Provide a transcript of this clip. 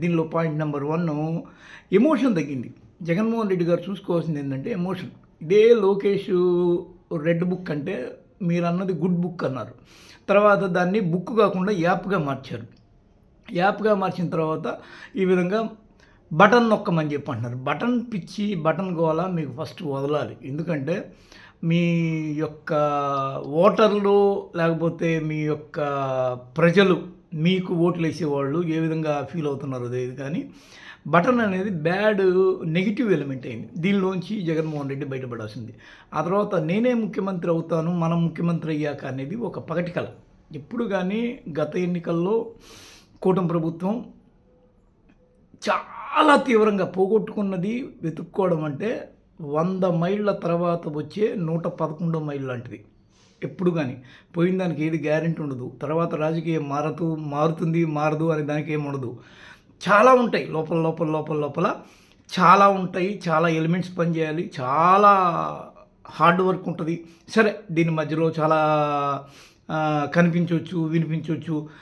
దీనిలో point number one emotion తగ్గింది. జగన్మోహన్ రెడ్డి గారు చూసుకోవాల్సింది ఏంటంటే ఎమోషన్ ఇదే లోకేష్ రెడ్ బుక్ అంటే మీరు అన్నది గుడ్ బుక్ అన్నారు. తర్వాత దాన్ని బుక్ కాకుండా యాప్గా మార్చారు. యాప్గా మార్చిన తర్వాత ఈ విధంగా బటన్ నొక్కమని చెప్పి అంటున్నారు. బటన్ పిచ్చి బటన్ గోల మీకు ఫస్ట్ వదలాలి. ఎందుకంటే మీ యొక్క ఓటర్లు లేకపోతే మీ యొక్క ప్రజలు మీకు ఓట్లు వేసేవాళ్ళు ఏ విధంగా ఫీల్ అవుతున్నారో తెలియదు కానీ బటన్ అనేది బ్యాడ్ నెగిటివ్ ఎలిమెంట్ అయింది. దీనిలోంచి జగన్మోహన్ రెడ్డి బయటపడాల్సింది. ఆ తర్వాత నేనే ముఖ్యమంత్రి అవుతాను మనం ముఖ్యమంత్రి అయ్యాక అనేది ఒక పగటి కళ. ఎప్పుడు కానీ గత ఎన్నికల్లో కూటమి ప్రభుత్వం చాలా తీవ్రంగా పోగొట్టుకున్నది వెతుక్కోవడం అంటే వంద మైళ్ళ తర్వాత వచ్చే నూట పదకొండో మైళ్ళు లాంటిది. ఎప్పుడు కానీ పోయిన దానికి ఏది గ్యారెంటీ ఉండదు. తర్వాత రాజకీయం మారుతూ మారుతుంది మారదు అనే దానికి ఏమి ఉండదు. చాలా ఉంటాయి. లోపల లోపల లోపల లోపల చాలా ఉంటాయి. చాలా ఎలిమెంట్స్ పనిచేయాలి. చాలా హార్డ్ వర్క్ ఉంటుంది. సరే దీని మధ్యలో చాలా కనిపించవచ్చు వినిపించవచ్చు